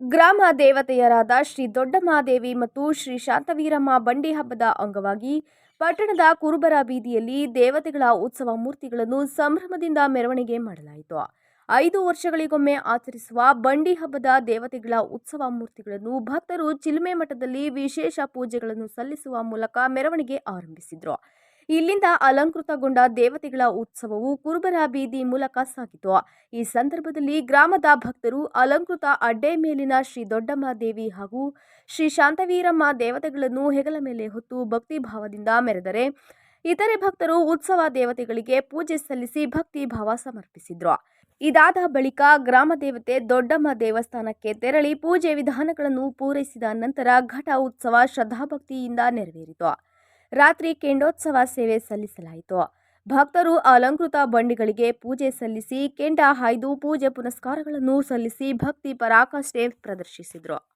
ಗ್ರಾಮ ದೇವತೆಯರಾದ ಶ್ರೀ ದೊಡ್ಡಮಾದೇವಿ ಮತ್ತು ಶ್ರೀ ಶಾಂತವೀರಮ್ಮ ಬಂಡಿ ಹಬ್ಬದ ಅಂಗವಾಗಿ ಪಟ್ಟಣದ ಕುರುಬರ ಬೀದಿಯಲ್ಲಿ ದೇವತೆಗಳ ಉತ್ಸವ ಮೂರ್ತಿಗಳನ್ನು ಸಂಭ್ರಮದಿಂದ ಮೆರವಣಿಗೆ ಮಾಡಲಾಯಿತು. ಐದು ವರ್ಷಗಳಿಗೊಮ್ಮೆ ಆಚರಿಸುವ ಬಂಡಿ ಹಬ್ಬದ ದೇವತೆಗಳ ಉತ್ಸವ ಮೂರ್ತಿಗಳನ್ನು ಭಕ್ತರು ಚಿಲುಮೆ ಮಠದಲ್ಲಿ ವಿಶೇಷ ಪೂಜೆಗಳನ್ನು ಸಲ್ಲಿಸುವ ಮೂಲಕ ಮೆರವಣಿಗೆ ಆರಂಭಿಸಿದರು. ಇಲ್ಲಿಂದ ಅಲಂಕೃತಗೊಂಡ ದೇವತೆಗಳ ಉತ್ಸವವು ಕುರುಬರ ಬೀದಿ ಮೂಲಕ ಸಾಗಿತು. ಈ ಸಂದರ್ಭದಲ್ಲಿ ಗ್ರಾಮದ ಭಕ್ತರು ಅಲಂಕೃತ ಅಡ್ಡೆ ಮೇಲಿನ ಶ್ರೀ ದೊಡ್ಡಮ್ಮ ದೇವಿ ಹಾಗೂ ಶ್ರೀ ಶಾಂತವೀರಮ್ಮ ದೇವತೆಗಳನ್ನು ಹೆಗಲ ಮೇಲೆ ಹೊತ್ತು ಭಕ್ತಿ ಭಾವದಿಂದ ಮೆರೆದರೆ. ಇತರೆ ಭಕ್ತರು ಉತ್ಸವ ದೇವತೆಗಳಿಗೆ ಪೂಜೆ ಸಲ್ಲಿಸಿ ಭಕ್ತಿ ಭಾವ ಸಮರ್ಪಿಸಿದ್ರು. ಇದಾದ ಬಳಿಕ ಗ್ರಾಮ ದೇವತೆ ದೊಡ್ಡಮ್ಮ ದೇವಸ್ಥಾನಕ್ಕೆ ತೆರಳಿ ಪೂಜೆ ವಿಧಾನಗಳನ್ನು ಪೂರೈಸಿದ ನಂತರ ಘಟ ಉತ್ಸವ ಶ್ರದ್ಧಾಭಕ್ತಿಯಿಂದ ನೆರವೇರಿತು. ರಾತ್ರಿ ಕೆಂಡೋತ್ಸವ ಸೇವೆ ಸಲ್ಲಿಸಲಾಯಿತು. ಭಕ್ತರು ಅಲಂಕೃತ ಬಂಡಿಗಳಿಗೆ ಪೂಜೆ ಸಲ್ಲಿಸಿ ಕೆಂಡ ಹಾಯ್ದು ಪೂಜೆ ಪುನಸ್ಕಾರಗಳನ್ನು ಸಲ್ಲಿಸಿ ಭಕ್ತಿ ಪರಾಕಾಷ್ಠೆ ಪ್ರದರ್ಶಿಸಿದರು.